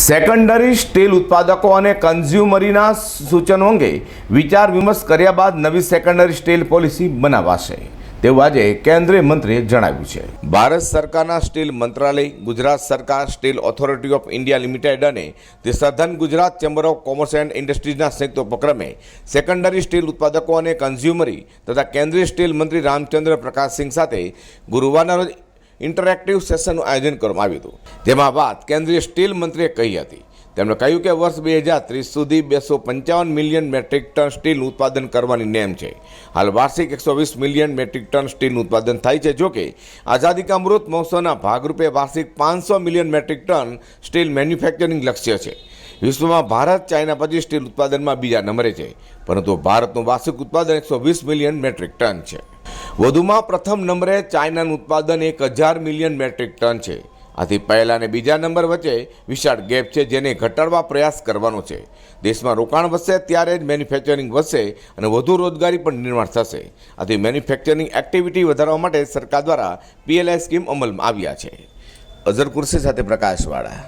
Secondary steel ઉત્પાદકો અને કન્ઝ્યુમરીના સૂચનો અંગે વિચાર વિમર્શ કર્યા બાદ નવી સેકન્ડરી સ્ટીલ પોલિસી બનાવાશે. તેવું આજે કેન્દ્રીય મંત્રીએ જણાવ્યું છે. ભારત સરકારના સ્ટીલ મંત્રાલય, ગુજરાત સરકાર steel authority of India limited અને તે સધન Gujarat chamber of commerce and ઇન્ડસ્ટ્રીઝના સંયુક્ત ઉપક્રમે સેકન્ડરી સ્ટીલ ઉત્પાદકો અને કન્ઝ્યુમરી તથા કેન્દ્રીય સ્ટીલ મંત્રી રામચંદ્ર પ્રકાશસિંહ સાથે ગુરુવારના રોજ ઇન્ટરેક્ટિવ સેશનનું આયોજન કરવામાં આવ્યું હતું. જેમાં વાત કેન્દ્રીય સ્ટીલ મંત્રીએ કહી હતી. તેમણે કહ્યું કે વર્ષ બે હજાર ત્રીસ સુધી બેસો પંચાવન મિલિયન મેટ્રિક ટન સ્ટીલનું ઉત્પાદન કરવાની નેમ છે. હાલ વાર્ષિક એકસો વીસ મિલિયન મેટ્રિક ટન સ્ટીલનું ઉત્પાદન થાય છે જોકે આઝાદી કા અમૃત મહોત્સવના ભાગરૂપે વાર્ષિક પાંચસો million metric ton steel manufacturing લક્ષ્ય છે. વિશ્વમાં ભારત, ચાઇના પછી સ્ટીલ ઉત્પાદનમાં બીજા નંબરે છે. પરંતુ ભારતનું વાર્ષિક ઉત્પાદન એકસો વીસ મિલિયન મેટ્રિક ટન છે. વધુમાં પ્રથમ નંબરે ચાઇનાનું ઉત્પાદન એક હજાર મિલિયન મેટ્રિક ટન છે. આથી પહેલા અને બીજા નંબર વચ્ચે વિશાળ ગેપ છે જેને ઘટાડવા પ્રયાસ કરવાનો છે. દેશમાં રોકાણ વધશે ત્યારે જ મેન્યુફેક્ચરિંગ વધશે અને વધુ રોજગારી પણ નિર્માણ થશે. આથી મેન્યુફેક્ચરિંગ એક્ટિવિટી વધારવા માટે સરકાર દ્વારા પીએલઆઈ સ્કીમ અમલમાં આવ્યા છે. અઝર કુર્સી સાથે પ્રકાશવાળા.